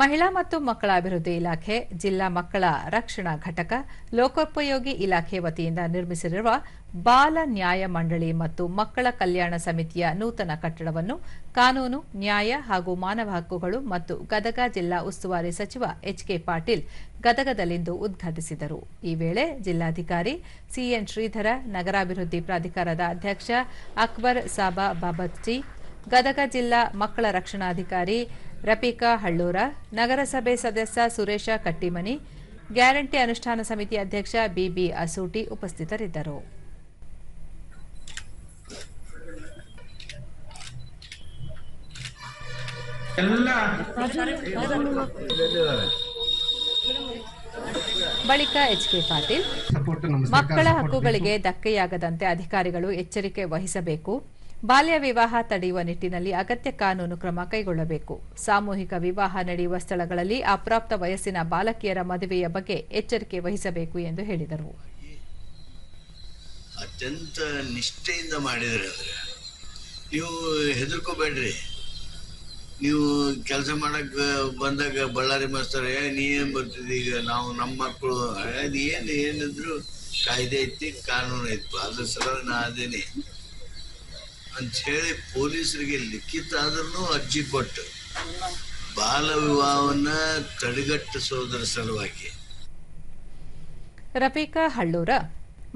ಮಹಿಳಾ ಮತ್ತು ಮಕ್ಕಳ ಅಭಿವೃದ್ಧಿ ಇಲಾಖೆ, ಜಿಲ್ಲಾ ಮಕ್ಕಳ ರಕ್ಷಣಾ ಘಟಕ, ಲೋಕೋಪಯೋಗಿ ಇಲಾಖೆ ವತಿಯಿಂದ ನಿರ್ಮಿಸಿರುವ ಬಾಲ ನ್ಯಾಯ ಮಂಡಳಿ ಮತ್ತು ಮಕ್ಕಳ ಕಲ್ಯಾಣ ಸಮಿತಿಯ ನೂತನ ಕಟ್ಟಡವನ್ನು ಕಾನೂನು, ನ್ಯಾಯ ಹಾಗೂ ಮಾನವ ಹಕ್ಕುಗಳು ಮತ್ತು ಗದಗ ಜಿಲ್ಲಾ ಉಸ್ತುವಾರಿ ಸಚಿವ ಎಚ್ಕೆ ಪಾಟೀಲ್ ಗದಗದಲ್ಲಿಂದು ಉದ್ಘಾಟಿಸಿದರು. ಈ ವೇಳೆ ಜಿಲ್ಲಾಧಿಕಾರಿ ಸಿಎನ್ ಶ್ರೀಧರ, ನಗರಾಭಿವೃದ್ಧಿ ಪ್ರಾಧಿಕಾರದ ಅಧ್ಯಕ್ಷ ಅಕ್ಬರ್ ಸಾಬಾ ಬಾಬತ್ಜಿ, ಗದಗ ಜಿಲ್ಲಾ ಮಕ್ಕಳ ರಕ್ಷಣಾಧಿಕಾರಿ ರಫೀಕಾ ಹಳ್ಳೂರ ನಗರಸಭೆ ಸದಸ್ಯ ಸುರೇಶ ಕಟ್ಟಿಮನಿ ಗ್ಯಾರಂಟಿ ಅನುಷ್ಠಾನ ಸಮಿತಿ ಅಧ್ಯಕ್ಷ ಬಿಬಿ ಅಸೂಟಿ ಉಪಸ್ಥಿತರಿದ್ದರು. ಎಲ್ಲ ಬಳಿಕ ಎಚ್ಕೆ ಪಾಟೀಲ್ ಮಕ್ಕಳ ಹಕ್ಕುಗಳಿಗೆ ಧಕ್ಕೆಯಾಗದಂತೆ ಅಧಿಕಾರಿಗಳು ಎಚ್ಚರಿಕೆ ವಹಿಸಬೇಕು. ಬಾಲ್ಯ ವಿವಾಹ ತಡೆಯುವ ನಿಟ್ಟಿನಲ್ಲಿ ಅಗತ್ಯ ಕಾನೂನು ಕ್ರಮ ಕೈಗೊಳ್ಳಬೇಕು. ಸಾಮೂಹಿಕ ವಿವಾಹ ನಡೆಯುವ ಸ್ಥಳಗಳಲ್ಲಿ ಅಪ್ರಾಪ್ತ ವಯಸ್ಸಿನ ಬಾಲಕಿಯರ ಮದುವೆಯ ಬಗ್ಗೆ ಎಚ್ಚರಿಕೆ ವಹಿಸಬೇಕು ಎಂದು ಹೇಳಿದರು. ಅತ್ಯಂತ ನಿಷ್ಠೆಯಿಂದ ಮಾಡಿದರೆ ನೀವು ಹೆದರ್ಕೋಬೇಡ್ರಿ. ನೀವು ಕೆಲಸ ಮಾಡಕ್ ಬಂದಾಗ ಬಳ್ಳಾರಿ ಮಾಸ್ತರ್ ನೀ ಏನ್ ಬರ್ತಿದ್ದೆ ಈಗ? ನಾವು ನಮ್ಮ ಮಕ್ಕಳು ಏನು ಏನಿದ್ರು ಕಾಯ್ದೆ ಐತಿ, ಕಾನೂನು ಐತಿ. ಅದ್ರ ಸಲ ನಾ ಅದೇನಿ. ಅಂತ ಹೇಳಿ ಪೊಲೀಸರಿಗೆ ಲಿಖಿತ ಆದ್ರೂ ಅರ್ಜಿ ಕೊಟ್ಟು ಬಾಲ ವಿವಾಹವನ್ನ ತಡೆಗಟ್ಟಿಸೋದರ ಸಲುವಾಗಿ. ರಫೀಕಾ ಹಳ್ಳೂರ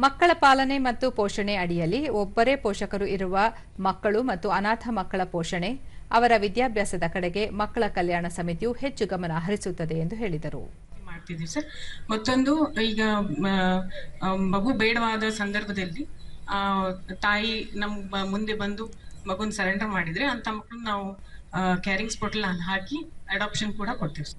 ಮಕ್ಕಳ ಪಾಲನೆ ಮತ್ತು ಪೋಷಣೆ ಅಡಿಯಲ್ಲಿ ಒಬ್ಬರೇ ಪೋಷಕರು ಇರುವ ಮಕ್ಕಳು ಮತ್ತು ಅನಾಥ ಮಕ್ಕಳ ಪೋಷಣೆ ಅವರ ವಿದ್ಯಾಭ್ಯಾಸದ ಕಡೆಗೆ ಮಕ್ಕಳ ಕಲ್ಯಾಣ ಸಮಿತಿಯು ಹೆಚ್ಚು ಗಮನ ಹರಿಸುತ್ತದೆ ಎಂದು ಹೇಳಿದರು. ಮಾಡ್ತಿದ್ದೀವಿ ಸರ್. ಮತ್ತೊಂದು ಈಗ ಮಗು ಬೇಡವಾದ ಸಂದರ್ಭದಲ್ಲಿ ತಾಯಿ ನಮ್ಮ ಮುಂದೆ ಬಂದು ಮಗುನ ಸರೆಂಡರ್ ಮಾಡಿದ್ರೆ ಅಂತ ಮಕ್ಕಳನ್ನ ನಾವು ಕ್ಯಾರಿಂಗ್ಸ್ ಪೋರ್ಟಲ್ ಹಾಕಿ ಅಡಾಪ್ಷನ್ ಕೂಡ ಕೊಡ್ತೀವಿ.